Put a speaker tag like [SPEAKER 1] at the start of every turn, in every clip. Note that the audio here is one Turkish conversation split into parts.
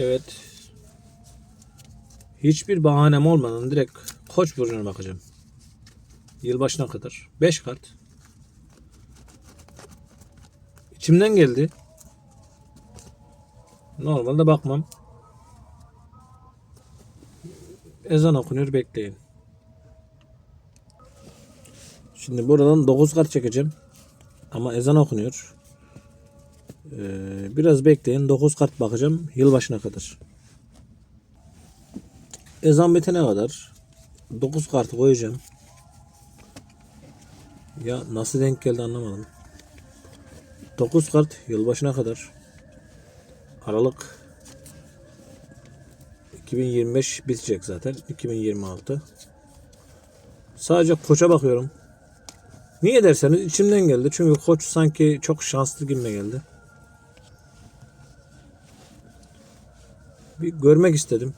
[SPEAKER 1] Evet. Hiçbir bahanem olmadan direkt Koç burcuna bakacağım. Yılbaşına kadar. 5 kart. İçimden geldi. Normalde bakmam. Ezan okunuyor bekleyin. Şimdi buradan 9 kart çekeceğim. Ama ezan okunuyor. Ee, biraz bekleyin. 9 kart bakacağım. Yılbaşına kadar. Ezan bitene kadar 9 kartı koyacağım. Ya nasıl denk geldi anlamadım. 9 kart yılbaşına kadar. Aralık 2025 bitecek zaten. 2026. Sadece koça bakıyorum. Niye derseniz içimden geldi. Çünkü koç sanki çok şanslı gibime geldi. Bir görmek istedim.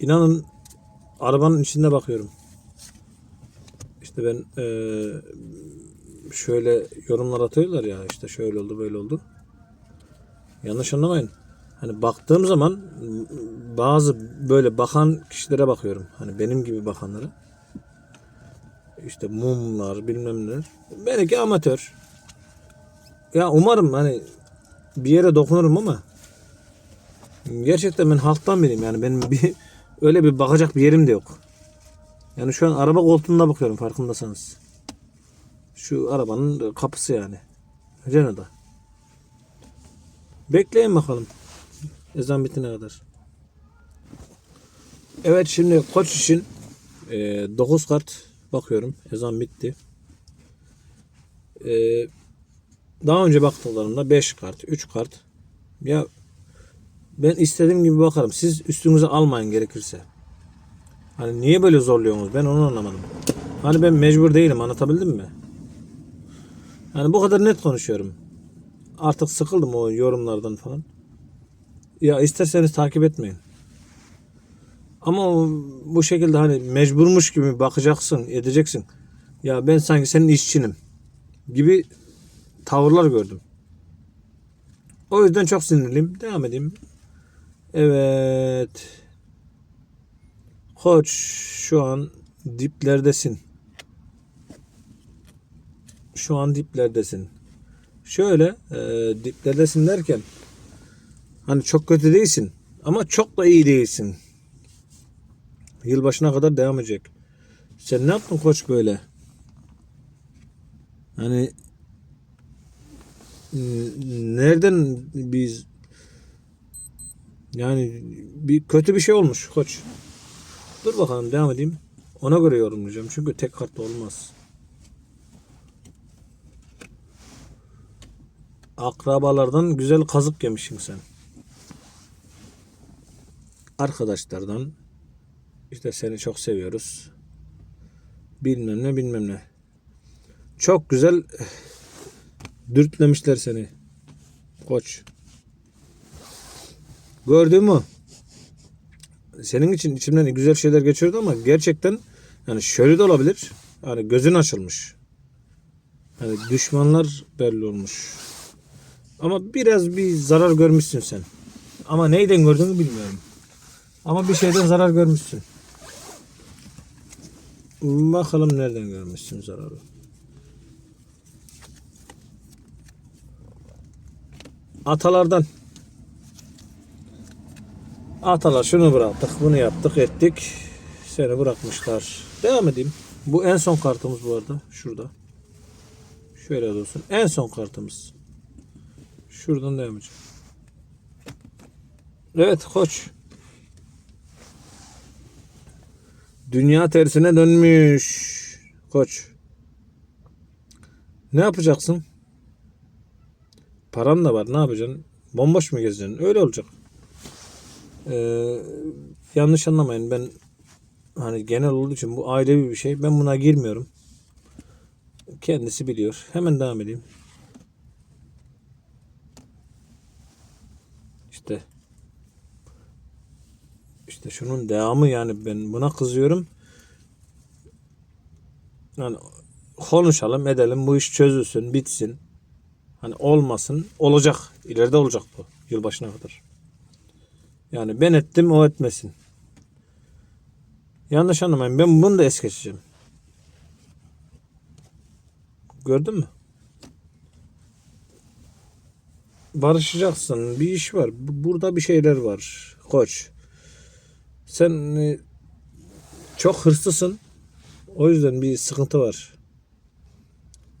[SPEAKER 1] İnanın arabanın içinde bakıyorum. İşte ben eee, şöyle yorumlar atıyorlar ya işte şöyle oldu böyle oldu. Yanlış anlamayın. Hani baktığım zaman bazı böyle bakan kişilere bakıyorum. Hani benim gibi bakanlara. İşte mumlar bilmem ne. Belki amatör. Ya umarım hani bir yere dokunurum ama gerçekten ben halktan biriyim. Yani benim bir öyle bir bakacak bir yerim de yok. Yani şu an araba koltuğunda bakıyorum farkındasanız. Şu arabanın kapısı yani. Renault'da. Bekleyin bakalım. Ezan bitene kadar. Evet şimdi koç için 9 kart bakıyorum. Ezan bitti. E, daha önce baktıklarımda 5 kart, 3 kart. Ya ben istediğim gibi bakarım. Siz üstünüze almayın gerekirse. Hani niye böyle zorluyorsunuz? Ben onu anlamadım. Hani ben mecbur değilim. Anlatabildim mi? Hani bu kadar net konuşuyorum. Artık sıkıldım o yorumlardan falan. Ya isterseniz takip etmeyin. Ama bu şekilde hani mecburmuş gibi bakacaksın, edeceksin. Ya ben sanki senin işçinim gibi tavırlar gördüm. O yüzden çok sinirliyim. Devam edeyim. Evet. Koç şu an diplerdesin. Şu an diplerdesin. Şöyle e, diplerdesin derken hani çok kötü değilsin ama çok da iyi değilsin. Yılbaşına kadar devam edecek. Sen ne yaptın koç böyle? Hani n- nereden biz yani bir kötü bir şey olmuş koç. Dur bakalım devam edeyim. Ona göre yorumlayacağım. Çünkü tek kartla olmaz. Akrabalardan güzel kazık yemişsin sen. Arkadaşlardan işte seni çok seviyoruz. Bilmem ne bilmem ne. Çok güzel eh, dürtlemişler seni. Koç. Gördün mü? senin için içimden güzel şeyler geçiyordu ama gerçekten yani şöyle de olabilir. Hani gözün açılmış. Hani düşmanlar belli olmuş. Ama biraz bir zarar görmüşsün sen. Ama neyden gördüğünü bilmiyorum. Ama bir şeyden zarar görmüşsün. Bakalım nereden görmüşsün zararı. Atalardan. Atalar şunu bıraktık, bunu yaptık, ettik. Seni bırakmışlar. Devam edeyim. Bu en son kartımız bu arada. Şurada. Şöyle olsun. En son kartımız. Şuradan devam edeceğim. Evet koç. Dünya tersine dönmüş. Koç. Ne yapacaksın? Paran da var. Ne yapacaksın? Bomboş mu gezeceksin? Öyle olacak. Ee, yanlış anlamayın ben hani genel olduğu için bu ailevi bir şey. Ben buna girmiyorum. Kendisi biliyor. Hemen devam edeyim. İşte işte şunun devamı yani ben buna kızıyorum. Yani konuşalım edelim bu iş çözülsün bitsin. Hani olmasın olacak. ileride olacak bu yılbaşına kadar. Yani ben ettim o etmesin. Yanlış anlamayın. Ben bunu da es geçeceğim. Gördün mü? Barışacaksın. Bir iş var. Bu- Burada bir şeyler var. Koç. Sen e, çok hırslısın. O yüzden bir sıkıntı var.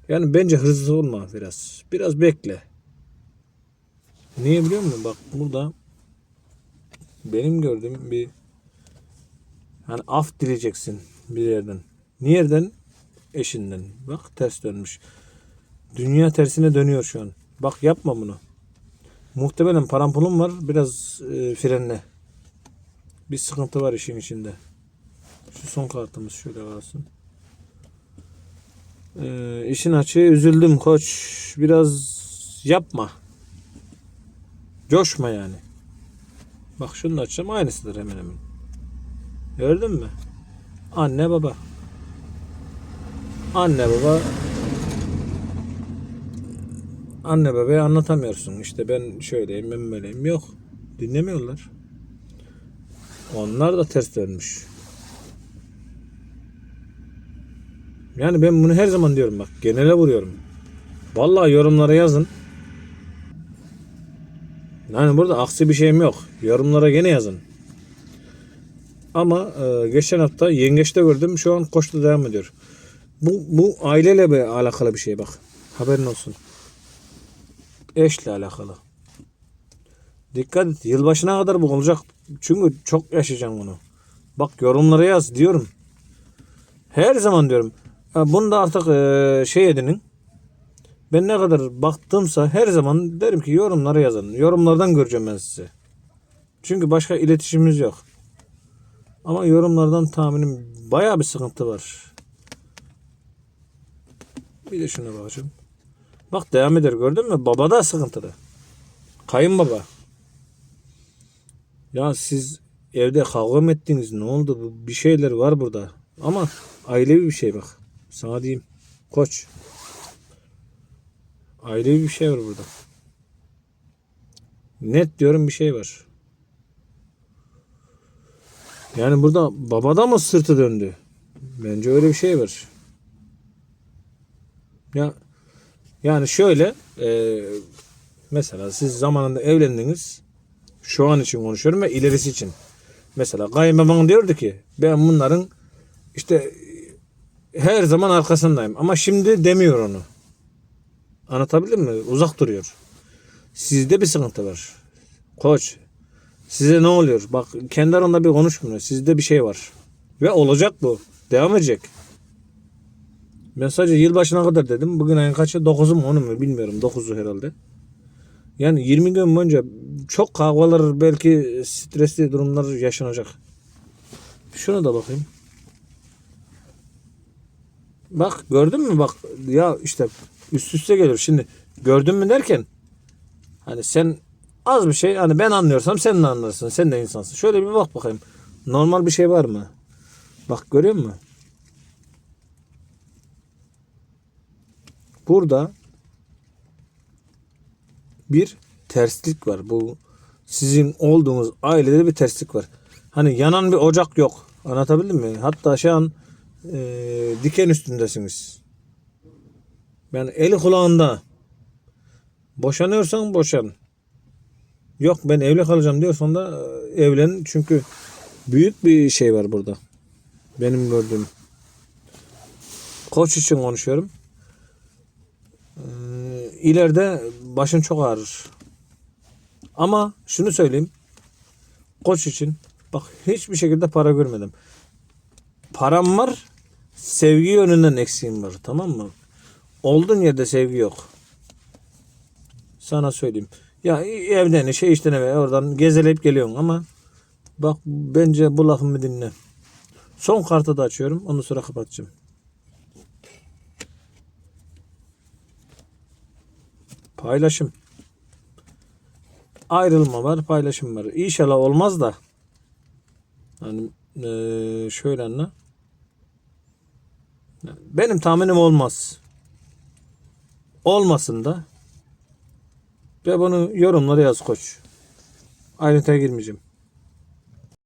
[SPEAKER 1] Yani bence hırslı olma biraz. Biraz bekle. Niye biliyor musun? Bak burada benim gördüğüm bir hani af dileyeceksin bir yerden. Nereden? Eşinden. Bak ters dönmüş. Dünya tersine dönüyor şu an. Bak yapma bunu. Muhtemelen param pulum var. Biraz e, frenle. Bir sıkıntı var işin içinde. Şu son kartımız şöyle kalsın. Ee, işin açığı üzüldüm koç. Biraz yapma. Coşma yani. Bak şunu da açacağım aynısıdır hemen hemen. Gördün mü? Anne baba. Anne baba Anne babaya anlatamıyorsun. İşte ben şöyleyim ben böyleyim. Yok. Dinlemiyorlar. Onlar da ters dönmüş. Yani ben bunu her zaman diyorum bak. Genele vuruyorum. Vallahi yorumlara yazın. Yani burada aksi bir şeyim yok. Yorumlara gene yazın. Ama e, geçen hafta yengeçte gördüm. Şu an koşta devam ediyor. Bu, bu aileyle bir alakalı bir şey bak. Haberin olsun. Eşle alakalı. Dikkat et. Yılbaşına kadar bu olacak. Çünkü çok yaşayacağım bunu. Bak yorumlara yaz diyorum. Her zaman diyorum. Ha, Bunu da artık e, şey edinin. Ben ne kadar baktımsa her zaman derim ki yorumlara yazın. Yorumlardan göreceğim ben sizi. Çünkü başka iletişimimiz yok. Ama yorumlardan tahminim bayağı bir sıkıntı var. Bir de şuna bakacağım. Bak devam eder gördün mü? Baba da sıkıntılı. Kayınbaba. Ya siz evde kavga mı ettiniz? Ne oldu? Bir şeyler var burada. Ama ailevi bir şey bak. Sana diyeyim. Koç. Ailevi bir şey var burada. Net diyorum bir şey var. Yani burada babada mı sırtı döndü? Bence öyle bir şey var. Ya yani şöyle e, mesela siz zamanında evlendiniz. Şu an için konuşuyorum ve ilerisi için. Mesela kayınbaban diyordu ki ben bunların işte her zaman arkasındayım. Ama şimdi demiyor onu. Anlatabildim mi? Uzak duruyor. Sizde bir sıkıntı var. Koç. Size ne oluyor? Bak kendi aranda bir konuşmuyor. Sizde bir şey var. Ve olacak bu. Devam edecek. Ben sadece yılbaşına kadar dedim. Bugün ayın kaçı? 9'u mu 10'u mu bilmiyorum. 9'u herhalde. Yani 20 gün boyunca çok kavgalar belki stresli durumlar yaşanacak. Şuna da bakayım. Bak gördün mü bak ya işte üst üste geliyor. Şimdi gördün mü derken hani sen az bir şey hani ben anlıyorsam sen de anlarsın. Sen de insansın. Şöyle bir bak bakayım. Normal bir şey var mı? Bak görüyor musun? Burada bir terslik var. Bu sizin olduğunuz ailede bir terslik var. Hani yanan bir ocak yok. Anlatabildim mi? Hatta şu an e, diken üstündesiniz. Yani eli kulağında. Boşanıyorsan boşan. Yok ben evli kalacağım diyorsan da e, evlen. Çünkü büyük bir şey var burada. Benim gördüğüm. Koç için konuşuyorum. Ee, başın çok ağrır. Ama şunu söyleyeyim. Koç için bak hiçbir şekilde para görmedim. Param var. Sevgi yönünden eksiğim var. Tamam mı? Olduğun yerde sevgi yok. Sana söyleyeyim. Ya evden işe işten eve oradan gezeleyip geliyorsun ama bak bence bu lafımı dinle. Son kartı da açıyorum. Ondan sonra kapatacağım. Paylaşım. Ayrılma var, paylaşım var. İnşallah olmaz da. Hani eee, şöyle anla. Benim tahminim olmaz. Olmasın da. Ve bunu yorumlara yaz koç. Ayrıntıya girmeyeceğim.